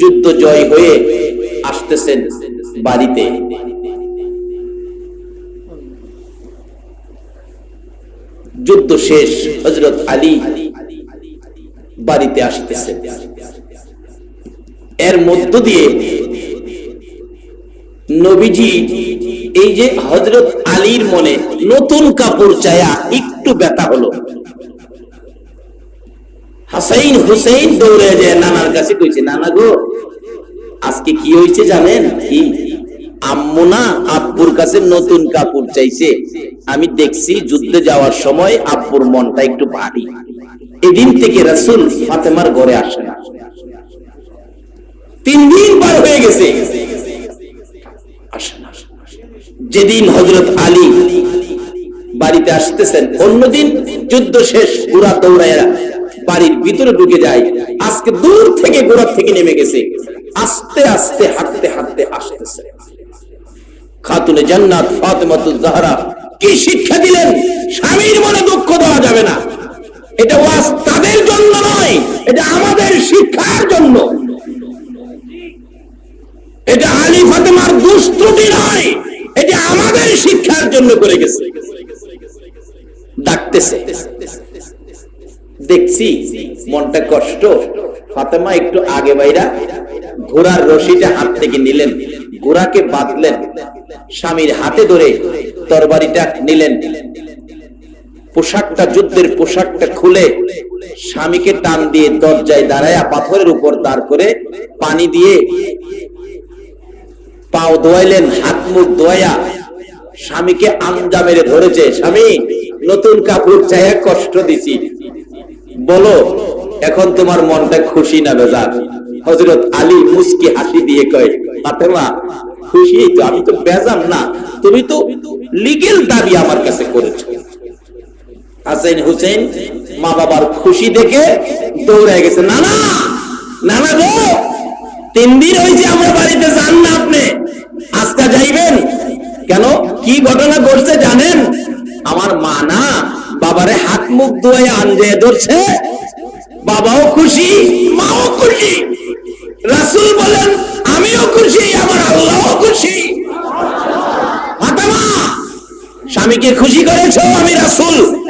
যুদ্ধ জয় হয়ে আসতেছেন বাড়িতে। যুদ্ধ শেষ হজরত আলী বাড়িতে আসতেছেন। এর মধ্য দিয়ে নবীজি এই যে হজরত আলীর মনে নতুন কাপড় চায়া একটু ব্যথা হলো। হাসাইন হুসেইন দৌড়ে যায় নানার কাছে কইছে, নানা গো, আজকে কি হয়েছে জানেন? কি? আম্মু না আব্বুর কাছে নতুন কাপড় চাইছে। আমি দেখছি যুদ্ধে যাওয়ার সময় আব্বুর মনটা একটু ভারী। এদিন থেকে রাসূল ফাতেমার ঘরে আসে না। তিন দিন পার হয়ে গেছে। যেদিন হজরত আলী বাড়িতে আসতেছেন, অন্যদিন যুদ্ধ শেষ, ঘোড়া দৌড়াইয়া বাড়ির ভিতরে ঢুকে যায়। আজকে দূর থেকে গোড়ার থেকে নেমে গেছে। আস্তে আস্তে হাঁটতে হাঁটতে আসতেছে। খাতুনে জান্নাত ফাতেমাতুজ জাহরা, কি শিক্ষা দিলেন? স্বামীর মনে দুঃখ দেওয়া যাবে না। এটা ওয়াজ তাদের জন্য নয়, এটা আমাদের শিক্ষার জন্য। এটা আলী ফাতেমার দুষ্টুটি নয়, এটা আমাদের শিক্ষার জন্য করে গেছে। ডাকতেছে। দেখছি, মনটা কষ্ট। ফাতেমা একটু আগে বাইরা ঘোড়ার রশিটা হাত থেকে নিলেন, ঘোড়াকে বাঁধলেন, স্বামীর হাতে ধরে তরবারিটা নিলেন। পোশাকটা, যুদ্ধের পোশাকটা খুলে স্বামীকে টান দিয়ে দরজায় দাঁড়ায়া পাথরের উপর দাঁড় করে পানি দিয়ে পাও ধোয়াইলেন, হাত মুখ ধোয়া স্বামীকে আমজা মেরে ধরেছে, স্বামী, নতুন কাপড় চাইয়া কষ্ট দিছি বলো, এখন তোমার মনটা খুশি না বেজার? হজরত আলী মুস্কি হাসি দিয়ে কয়, ফাতেমা, খুশি তো, আমি তো বেজাম না, তুমি তো লিগেল দাবি আমার কাছে করেছ। হাসাইন হুসেন মা বাবার খুশি দেখে দৌড়ে গেছে না না না না গো, তিন দিন হয়েছে আমার বাড়িতে যান না আপনি, আজকা যাইবেন? কেন? কি ঘটনা ঘটছে জানেন? আমার মা না বাবারে হাত মুখ ধুয়ে আনজে ধরছে। বাবাও খুশি, মাও খুশি। রাসুল বলেন, আমিও খুশি, আমার আল্লাহও খুশি। স্বামীকে খুশি করেছ আমি রাসূল।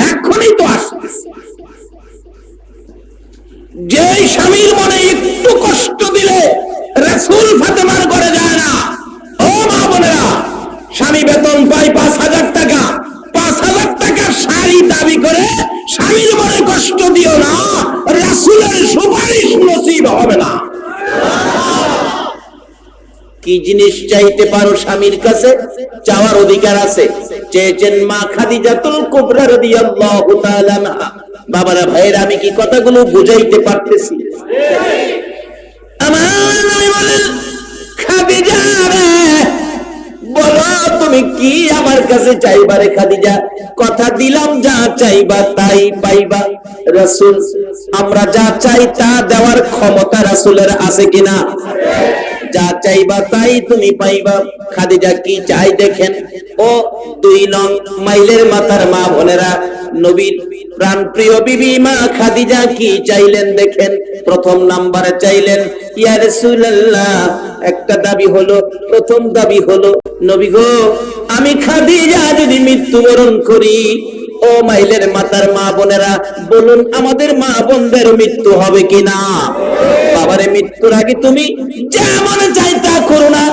কি জিনিস চাইতে পারো স্বামীর কাছে, চাওয়ার অধিকার আছে। চেয়েছেন মা খাদিজাতুল কুবরা রাদিয়াল্লাহু তাআলা বাবারা, ভাইয়েরা, আমি কি কথাগুলো বুঝাইতে পারতেছি? আমার নবী বলেন, খাদিজা রে, বলো, তুমি কি আমার কাছে চাইবা রে খাদিজা? কথা দিলাম, যা চাইবা তাই পাইবা। রাসূল, আমরা যা চাই তা দেওয়ার ক্ষমতা রাসূলের আছে কিনা? যা চাইবা তাই তুমি পাইবা। খাদিজা কি চাই দেখেন। ও দুই নং মাইলের মাথার মা বোনেরা নবীর প্রাণ প্রিয় বিবি মা খাদিজা কি চাইলেন দেখেন। প্রথম নাম্বারে চাইলেন, ইয়া রাসূলুল্লাহ। একটা দাবি হলো, প্রথম দাবি হলো, নবী গো, আমি খাদিজা যদি মৃত্যুবরণ করি ও মাইলের মাতার মা বোনেরা, বলুন আমাদের মা বোনদের মৃত্যু হবে কিনা? বাবারে, মৃত্যুর আগে তুমি যা মনে চাই তা করো না।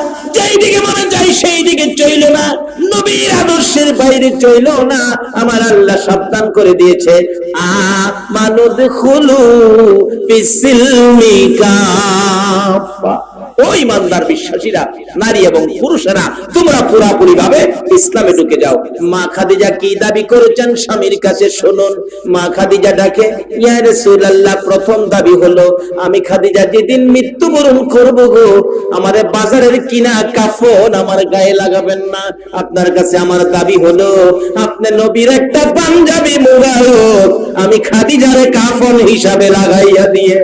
মনে সেই দিকে চইল না। নবীর আদর্শের বাইরে চইল না। আমার আল্লাহ সাবধান করে দিয়েছে। আ মানুদ খুলু ও ইমানদার বিশ্বাসীরা, নারী এবং পুরুষেরা, তোমরা পুরাপুরি ভাবে ইসলামে ঢুকে যাও। মা খাদিজা কি দাবি করেছেন? স্বামীর কাছে শুনুন। মা খাদিজা ডাকে, ইয়া প্রথম দাবি হলো, আমি খাদিজা যেদিন মৃত্যুবরণ করব গো আমার বাজারের কিনা কাফন আমার গায়ে লাগাবেন না। আপনার কাছে আমার দাবি হলো, আপনি নবীর একটা পাঞ্জাবি মুবারক, আমি খাদিজারে কাফন হিসাবে লাগাইয়া দিয়ে।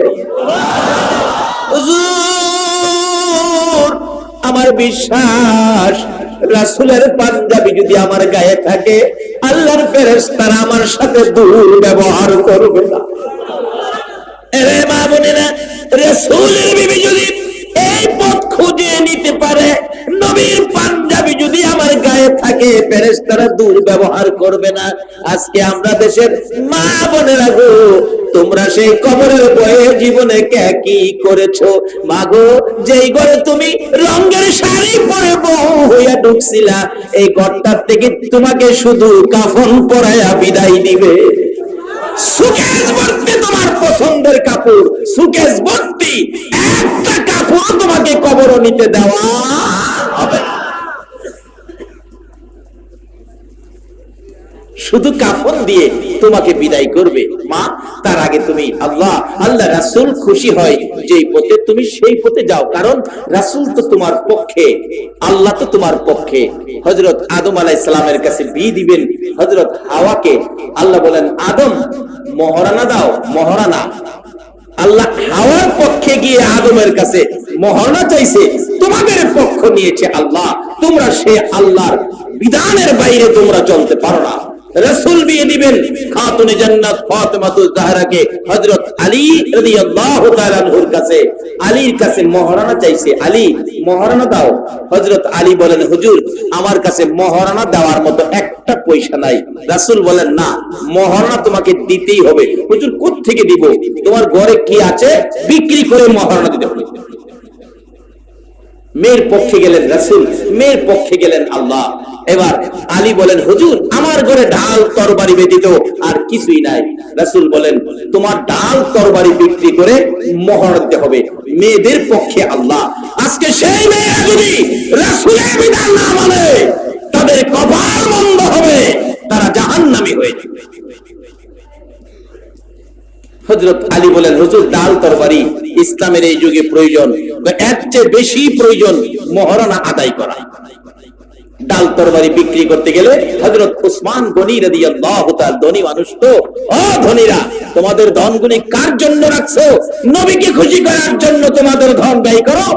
হুজুর! আমার বিশ্বাস, রাসুলের পাঞ্জাবি যদি আমার গায়ে থাকে, আল্লাহর ফেরেস তারা আমার সাথে দূর ব্যবহার করবে না। এরে মা বোনেরা, রাসুলের বিবি যদি এই পথ খুঁজে নিতে পারে থাকে, ফেরেশতারা দুর্ব্যবহার করবে না। আজকে আমরা দেশের মা বোনেরা গো, তোমরা সেই কবরের বয়ে জীবনে কে কি করেছ? মাগো যেই ঘরে তুমি রঙের শাড়ি পরে বউ হইয়া ঢুকছিলা, এই ঘরটার থেকে তোমাকে শুধু কাফন পরাইয়া বিদায় দিবে। তোমার পছন্দের কাপড়। সুকেশ ভর্তি একটা কাপড় তোমাকে কবর নিতে দেওয়া। শুধু কাফন দিয়ে তোমাকে বিদায় করবে। মা, তার আগে তুমি আল্লাহ আল্লাহ রাসূল খুশি হয়। যেই পথে তুমি সেই পথে যাও। কারণ রাসূল তো তোমার পক্ষে, আল্লাহ তো তোমার পক্ষে। হযরত আদম সালামের কাছে বিয়ে দিবেন। হযরত হাওয়াকে, আল্লাহ বলেন, আদম, মহারানা দাও, মহারানা। আল্লাহ হাওয়ার পক্ষে গিয়ে আদমের কাছে মহারণা চাইছে। তোমাদের পক্ষ নিয়েছে আল্লাহ। তোমরা সে আল্লাহর বিধানের বাইরে তোমরা চলতে পারো না। রাসূল বিয়ে দিবেন খাতুনে জান্নাত ফাতেমাতুজ জাহরাকে হযরত আলী রাদিয়াল্লাহু তাআলা কাছে। আলীর কাছে মহারণা চাইছে। আলী মহারণা দাও। হযরত আলী বলেন, হুজুর, আমার কাছে মহারণা দেওয়ার মতো একটা পয়সা নাই। রাসূল বলেন, না মহারণা তোমাকে দিতেই হবে। হুজুর কোথা থেকে দিব? তোমার ঘরে কি আছে? বিক্রি করে মহারণা দিতে হবে। মেয়ের পক্ষে গেলেন রাসূল, মেয়ের পক্ষে গেলেন আল্লাহ। এবার আলী বলেন, হুজুর, আমার ঘরে ডাল তরবারি ব্যতীত আর কিছুই নাই। রাসূল বলেন, তোমার ডাল তরবারি বিক্রি করে মোহর দিতে হবে। মেয়েদের পক্ষে আল্লাহ। আজকে সেই না মানে তাদের কপাল বন্ধ হবে, তারা জাহান্নামী হয়ে যাবে। হজরত আলী বলেন, হুজুর ডাল তরবারি ইসলামের এই যুগে প্রয়োজন এর চেয়ে বেশি প্রয়োজন মহারণা আদায় করা। ডাল তরবারি বিক্রি করতে গেলে হজরত উসমান গনি রাদিয়াল্লাহু তাআলা, ধনী মানুষ তো অ ধনীরা, তোমাদের ধনগুলি কার জন্য রাখছো? নবীকে খুশি করার জন্য তোমাদের ধন ব্যয় করো।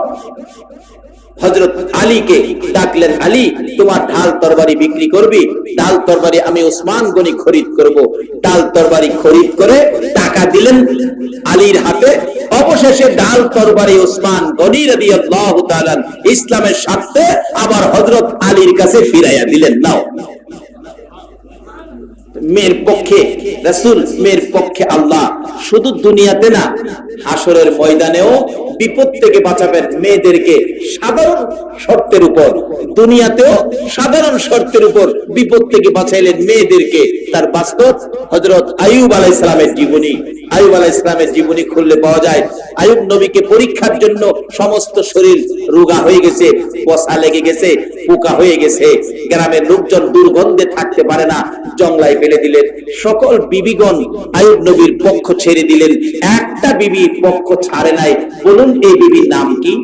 হজরত আলীকে ডাকলেন, আলী, তোমার ঢাল তরবারি বিক্রি করবি? ডাল তরবারি আমি ওসমান গনি খরিদ করব। ডাল তরবারি খরিদ করে টাকা দিলেন আলীর হাতে। অবশেষে ডাল তরবারি উসমান গনি রাদিয়াল্লাহু তাআলা ইসলামের স্বার্থে আবার হজরত আলীর কাছে ফিরাইয়া দিলেন। নাও। মেয়ের পক্ষে, রাসূল মেয়ের পক্ষে আল্লাহ। শুধু দুনিয়াতে না হাসরের ময়দানেও বিপদ থেকে বাঁচাবেন মেয়েদেরকে সাধারণ শর্তের উপর। দুনিয়াতেও সাধারণ শর্তের উপর বিপদ থেকে বাঁচাইলেন মেয়েদেরকে। তার বাস্তব হজরত আইয়ুব আলাইহিস ইসলামের জীবনী। আইয়ুব আলাইহিস ইসলামের জীবনী খুললে পাওয়া যায় আইয়ুব নবীকে পরীক্ষার জন্য সমস্ত শরীর রোগা হয়ে গেছে পচা লেগে গেছে, পোকা হয়ে গেছে। গ্রামের লোকজন দুর্গন্ধে থাকতে পারে না, জংলায় ফেলে দিলেন। সকল বিবিগণ আয়ুব নবীর পক্ষ ছেড়ে দিলেন। একটা বিবি পক্ষ ছাড়ে নাই। বলুন, এই বিবির নাম কি?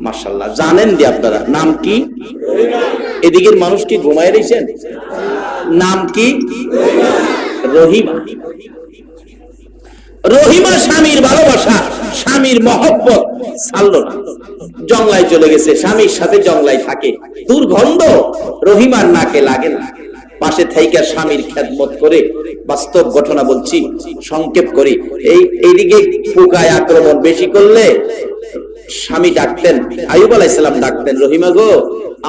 মাশাল্লাহ জানেন যে আপনারা। নাম কি? এদিকের মানুষ কি ঘুমায় রয়েছেন নাম কি? রহিমা। রহিমা স্বামীর ভালোবাসা, স্বামীর মহব্বত ছাড়লো না। জংলায় চলে গেছে, স্বামীর সাথে জংলায় থাকে। দুর্গন্ধ রহিমার নাকে লাগে না। পাশে থাইকা স্বামীর খেদমত করে বাস্তব ঘটনা বলছি, সংক্ষেপ করি। এই এইদিকে পোকায় আক্রমণ বেশি করলে স্বামী ডাকতেন আয়ুব আলাইসালাম ডাকতেন, রহিমা গো,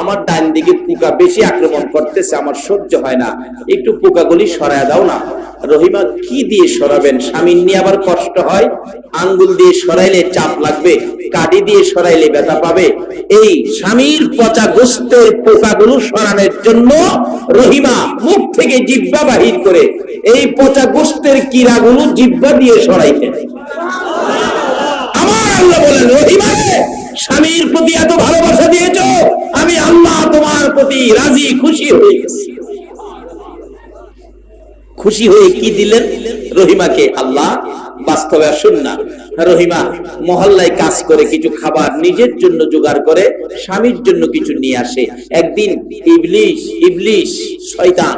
আমার ডান দিকে পোকা বেশি আক্রমণ করতেছে, আমার সহ্য হয় না। একটু পোকাগুলি সরায় দাও না। রহিমা, কি দিয়ে সরাবেন? স্বামীর নিয়ে আবার কষ্ট হয়? আঙ্গুল দিয়ে সরাইলে চাপ লাগবে কাঠি দিয়ে সরাইলে ব্যথা পাবে। এই স্বামীর পচা গোস্তের পোকাগুলো সরানোর জন্য রহিমা মুখ থেকে জিব্বা বাহির করে এই পচা গোস্তের কিরাগুলো জিব্বা দিয়ে সরাইতেন। আল্লাহ বলেন স্বামীর প্রতি এত ভালোবাসা দিয়েছ, আমি আল্লাহ তোমার প্রতি রাজি, খুশি হয়ে গেছি। খুশি হয়ে কি দিলেন? রহিমাকে, আল্লাহ বাস্তবে আসুন না। রহিমা, মহল্লায় কাজ করে কিছু খাবার নিজের জন্য জোগাড় করে, স্বামীর জন্য কিছু নিয়ে আসে। একদিন ইবলিশ ইবলিশ, শয়তান,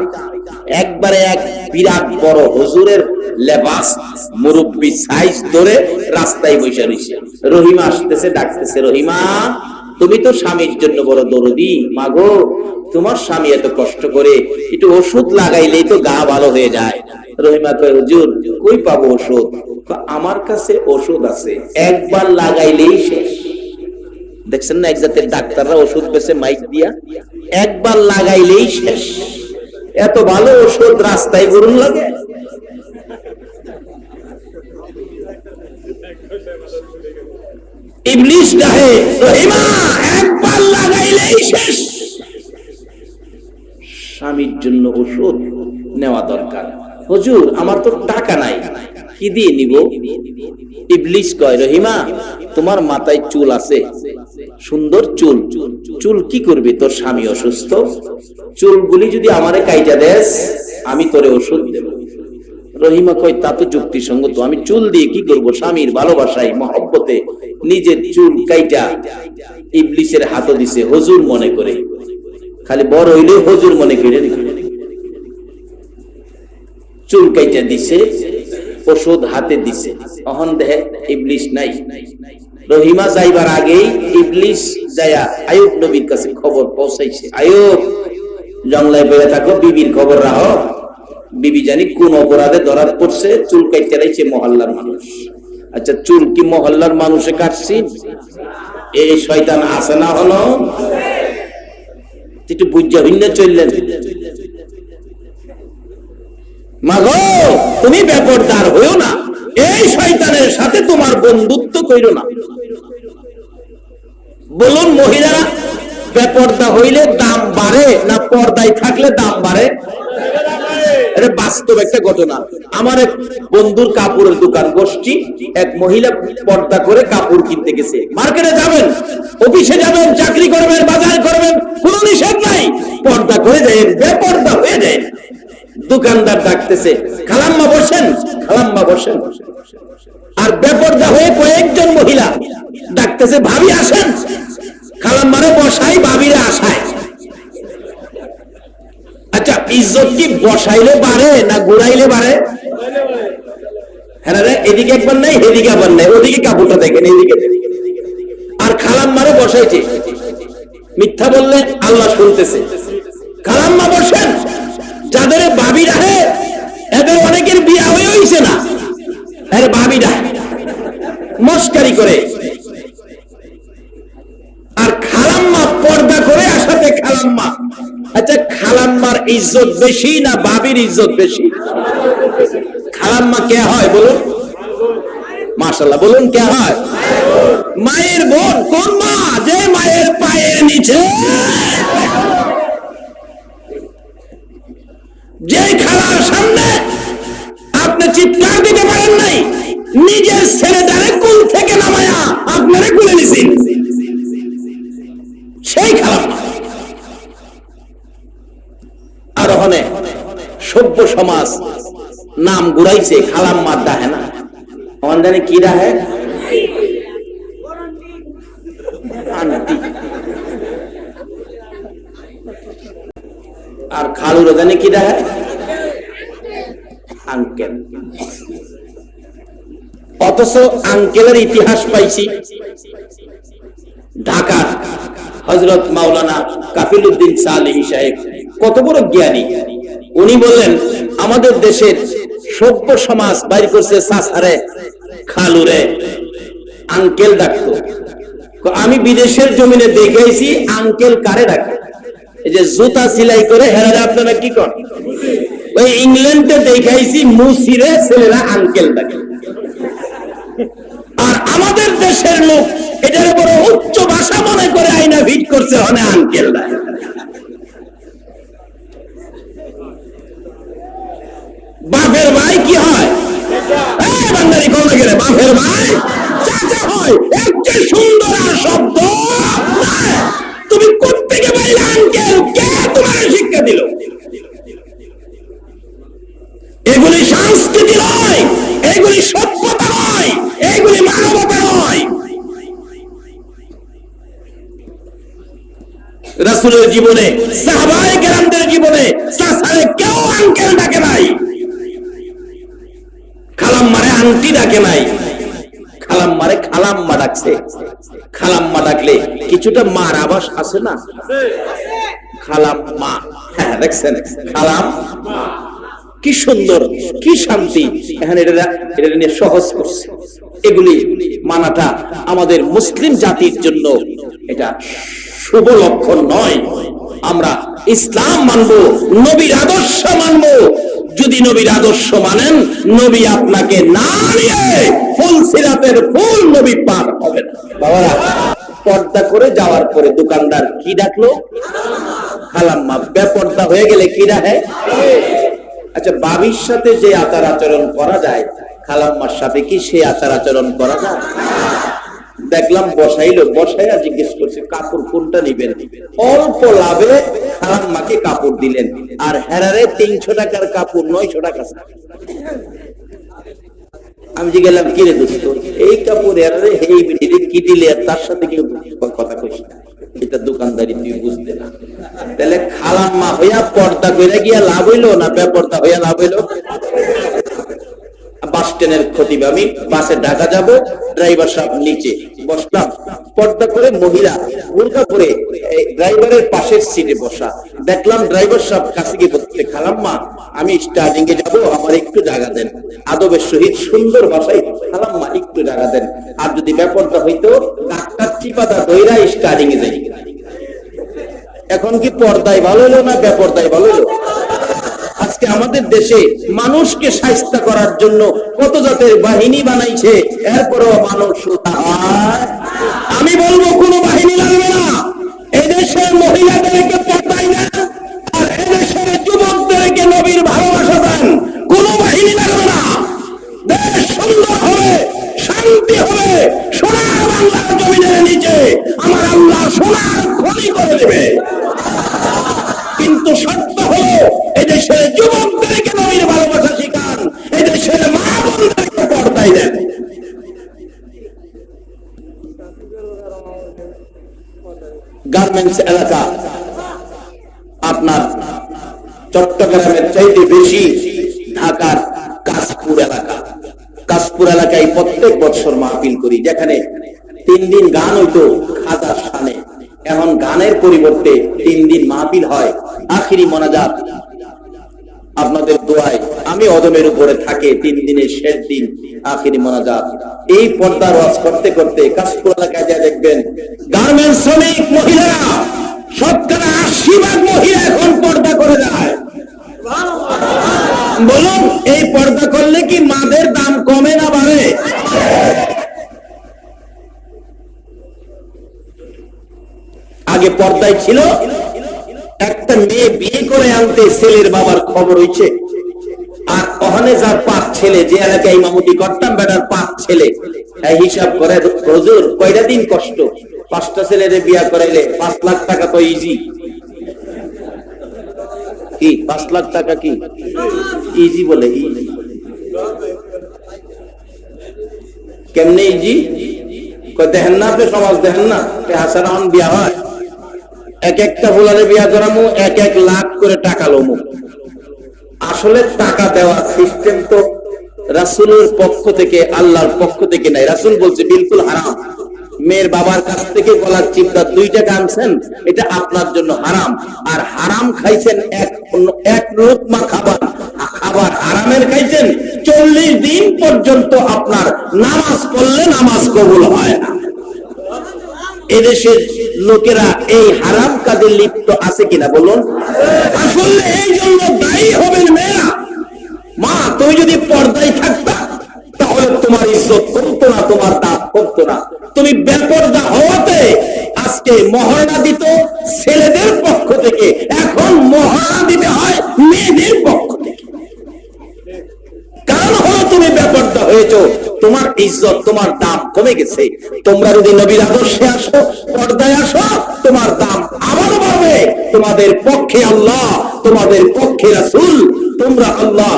একবারে এক বিরাট বড় হুজুরের লেবাস মুরব্বী সাইজ ধরে রাস্তায় বসে রয়েছে। রহিমা আসতেছে, ডাকতেছে, রহিমা, তুমি তো স্বামীর জন্য বড় দরদি। মাগো, তোমার স্বামী এত কষ্ট করে একটু ওষুধ লাগাইলেই তো গা ভালো হয়ে যায়। রহিমা কয়, হুজুর, কই পাবো ওষুধ? আমার কাছে ওষুধ আছে। একবার লাগাইলেই শেষ। দেখছেন না, এক জাতের ডাক্তাররা ওষুধ বেছে মাইক দিয়া, একবার লাগাইলেই শেষ। এত ভালো ওষুধ রাস্তায় গরুন লাগে। স্বামীর জন্য ওষুধ নেওয়া দরকার। হুজুর, আমার তো টাকা নাই। কি দিয়ে নিব? ইবলিশ কয়, রহিমা, তোমার মাথায় চুল আছে। সুন্দর চুল। চুল কি করবি? তোর স্বামী অসুস্থ? চুলগুলি যদি আমারে কাইটা দেস, আমি তোরে ওষুধ দেব। রহিমা কয়, তা তো যুক্তিসঙ্গত। আমি চুল দিয়ে কি করব? স্বামীর ভালোবাসায়, মহব্বতে নিজের চুল কাইটা ইবলিশের হাত দিছে, হজুর মনে করে। খালি বড় হইলে হজুর মনে করে। চুল কাইটা দিছে ওষুধ হাতে দিছে। অহন দেহে ইবলিশ নাই। রহিমা যাইবার আগেই ইবলিশ যায়া আয়ুব নবীর কাছে খবর পৌঁছাইছে। আয়ুব জঙ্গলায় বেড়ে থাকো, বিবির খবর রাখো। বিবি জানি কোন অপরাধে ধরা পড়ছে, চুল কাইতে রাইছে মহল্লার মানুষ। আচ্ছা চুল কি মহল্লার মানুষে কাটছি? এই শয়তান আছে না হলো একটু বুঝা ভিন্ন চললেন। মাগো, তুমি ব্যাপারদার হইও না। এই শয়তানের সাথে তোমার বন্ধুত্ব কইরো না। বলুন মহিলারা বেপর্দা হইলে দাম বাড়ে না পর্দায় থাকলে দাম বাড়ে? বাস্তব একটা ঘটনা। আমার এক বন্ধুর কাপড়ের দোকান গোষ্ঠী, এক মহিলা পর্দা করে কাপড় কিনতে গেছে। মার্কেটে যাবেন, অফিসে যাবেন, চাকরি করবেন, বাজার করবেন, কোনো নিষেধ নাই। পর্দা করে যায় বেপর্দা হয়ে যায় দোকানদার ডাকতেছে, খালাম্মা বসেন খালাম্মা বসেন। আর বেপর্দা হয়ে কয়েকজন মহিলা ডাকতেছে, ভাবি আসেন। খালাম্মারে বসাই, ভাবিরে আসায়। আচ্ছা ইজ্জত কি বসাইলে বাড়ে না বাড়ে? হ্যাঁ এদিকে একবার নাই এদিকে আবার নাই। ওদিকে কাপড়টা দেখেন, এদিকে। আর খালাম্মারে বসাইছে। মিথ্যা বললে আল্লাহ শুনতেছে। খালাম্মা বসেন যাদের বাবি রাহে এদের অনেকের বিয়া হয়ে হইছে না এর বাবি রাহে মস্কারি করে। আর খালাম্মা পর্দা করে আসাতে খালাম্মা। আচ্ছা খালাম্মার ইজ্জত বেশি না বাবির ইজ্জত বেশি? খালাম্মা কে হয় বলুন? মাশাল্লাহ বলুন কে হয়? মায়ের বোন, কোন মা? যে মায়ের পায়ের নিচে। যে খালার সামনে নাম খালাম মার ডাহে না। আমার জানে কি ডাহে আন্টি। আর খালুর জানে কি ডাহে আঙ্কেল। অথচ আঙ্কেলের ইতিহাস পাইছি। ঢাকার হজরত মাওলানা কাফিল উদ্দিন সালেহি সাহেব, কত বড় জ্ঞানী। উনি বললেন, আমাদের দেশের সভ্য সমাজ বাইর করছে সাসারে, খালুরে। আঙ্কেল ডাকতো। আমি বিদেশের জমিনে দেখেছি আঙ্কেল কারে ডাকে? এই যে জুতা সিলাই করে আপনারা কি কর ওই ইংল্যান্ডে দেখাইছি মুসিরে ছেলেরা আঙ্কেল ডাকে। আর আমাদের দেশের লোক এটার বড় উচ্চ ভাষা মনে করে আইনা ভিট করছে অনেক আঙ্কেল বাপের ভাই কি হয়? বান্দারি কোন গেলে বাপের ভাই? চাচা হয়, একটা সুন্দর শব্দ তুমি কে তোমার শিক্ষা দিল? এগুলি সংস্কৃতি নয়, এগুলি সভ্যতা নয়, এগুলি মানবতা নয়। রাসুলের জীবনে, সাহাবায়ে কেরামদের জীবনে কেউ আঙ্কেল আন্টি ডাকে নাই। খালাম মারে খালাম্মা ডাকছে। খালাম্মা ডাকলে কিছুটা মার আবাস আছে না? খালাম মা হ্যাঁ দেখছেন? খালাম কি সুন্দর, কি শান্তি। এখানে এটা নিয়ে সহজ করছে। এগুলি মানাটা আমাদের মুসলিম জাতির জন্য এটা শুভ লক্ষণ নয়। আমরা ইসলাম মানবো, নবীর আদর্শ মানবো। যদি নবীর আদর্শ মানেন, নবী আপনাকে না নিয়ে ফুল সিরাতের ফুল নবী পার হবে না। পর্দা করে যাওয়ার পরে দোকানদার কি ডাকলো? খালাম্মা, বেপর্দা হয়ে গেলে কি ডাকে? আচ্ছা বাবির সাথে যে আচার আচরণ করা যায়, খালাম্মার সাথে কি সে আচার আচরণ করা যায়? দেখলাম বসাইলো, বসাইয়া জিজ্ঞেস করছে, কাপড় কোনটা নিবেন? অল্প লাভে খালাম্মাকে কাপড় দিলেন। আর হেরারে তিনশো টাকার কাপড়, নয়শো টাকা আমি জিজ্ঞাসা কি রে দোস্ত, এই কাপড় এই বিটিরে কি দিলে? তার সাথে কেউ কথা কইস না। এটা দোকানদারি, তুই বুঝতে না। তাহলে খালাম্মা হইয়া পর্দা কইরা গিয়া লাভ হইল না বেপর্দা হইয়া লাভ হইল? বাস স্ট্যান্ডের খতিব আমি বাসে ঢাকা যাব, ড্রাইভার সাহেব নিচে বসলাম। পর্দা করে মহিলা বোরকা করে ড্রাইভারের পাশের সিটে বসা। দেখলাম ড্রাইভার সাহেব কাছে গিয়ে বলতে খালাম্মা, আমি স্টার্টিং এ যাব, আমার একটু জায়গা দেন। আদবের সহিত সুন্দর ভাষায় খালাম্মা, একটু জায়গা দেন। আর যদি ব্যাপারটা হইতো, ডাক্তার চিপাতা দইরা স্টার্টিং এ যাই। এখন কি পর্দায় ভালো হলো না বেপর্দায় ভালো হলো? আমাদের দেশে মানুষকে সাহিত্য করার জন্য কত জাতের বাহিনী বানাইছে? এরপরও মানুষ আমি বলব, কোনো বাহিনী লাগবে না। কাশপুর এলাকায় প্রত্যেক বছর মাহফিল করি, যেখানে তিন দিন গান হইতো খাজার সানে এখন গানের পরিবর্তে তিন দিন মাহফিল হয় আখিরি মোনাজাত। আপনাদের দোয়ায় আমি অদমের উপরে থাকে তিন দিনের শেষ দিন আখিরি মোনাজাত। এই পর্দার ওয়াজ করতে করতে কাশপুর এলাকায় যা দেখবেন গার্মেন্ট শ্রমিক মহিলারা শতকরা আশি ভাগ মহিলা এখন পর্দা করে যায় বলুন, এই পর্দা করলে কি মাদের দাম কমে না বাড়ে? আগে পর্দায় ছিল, একটা মেয়ে বিয়ে করে আনতে ছেলের বাবার খবর হইছে। আর ওখানে যার পাঁচ ছেলে, যে এলাকায় মামুটি করতাম, বেটার পাঁচ ছেলে। হিসাব করে, হজুর, কয়টা দিন কষ্ট? পাঁচটা ছেলেরে বিয়া করাইলে পাঁচ লাখ টাকা তো ইজি কি? পাঁচ লাখ টাকা কি? ইজি বলে কেমনে ইজি? দেখেন না আপনি সমাজ, দেখেন না? হাসান বিয়া হয়। এক একটা বিয়া করামু, এক এক লাখ করে টাকা লমু। আসলে টাকা দেওয়ার সিস্টেম তো রাসুলের পক্ষ থেকে, আল্লাহর পক্ষ থেকে নাই। রাসুল বলছে, বিলকুল হারাম। মেয়ের বাবার কাছ থেকে গলার চিন্তা দুই টাকা আনছেন এটা আপনার জন্য হারাম। আর হারাম খাইছেন এক এক লোকমা খাবার। খাবার হারামের খাইছেন, চল্লিশ দিন পর্যন্ত আপনার নামাজ পড়লে নামাজ কবুল হয় না। এদেশের লোকেরা এই হারাম কাজে লিপ্ত আছে কিনা বলুন? আসলে এই জন্য দায়ী হবেন মেয়েরা। মা, তুমি যদি পর্দায় থাকতা, তাহলে তোমার ইজ্জত কমতো না, তোমার দাম কমতো না। তুমি বেপর্দা হওয়াতে আজকে মহারণা দিত ছেলেদের পক্ষ থেকে। এখন মহারণা দিতে হয় মেয়েদের পক্ষ থেকে। কারণ হলো তুমি ব্যাপারটা হয়েছ, তোমার ইজ্জত, তোমার দাম কমে গেছে। তোমরা যদি নবীর আদর্শে আসো, পর্দায় আসো, তোমার দাম আবারও বাড়বে। তোমাদের পক্ষে আল্লাহ, তোমাদের পক্ষে রাসুল, তোমরা আল্লাহ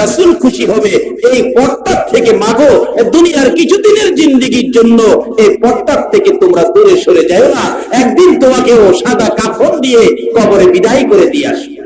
রাসুল খুশি হবে। এই পর্দার থেকে মাগো দুনিয়ার কিছুদিনের জিন্দিগির জন্য এই পর্দার থেকে তোমরা দূরে সরে যাও না। একদিন তোমাকেও সাদা কাফন দিয়ে কবরে বিদায় করে দিয়ে আসবে।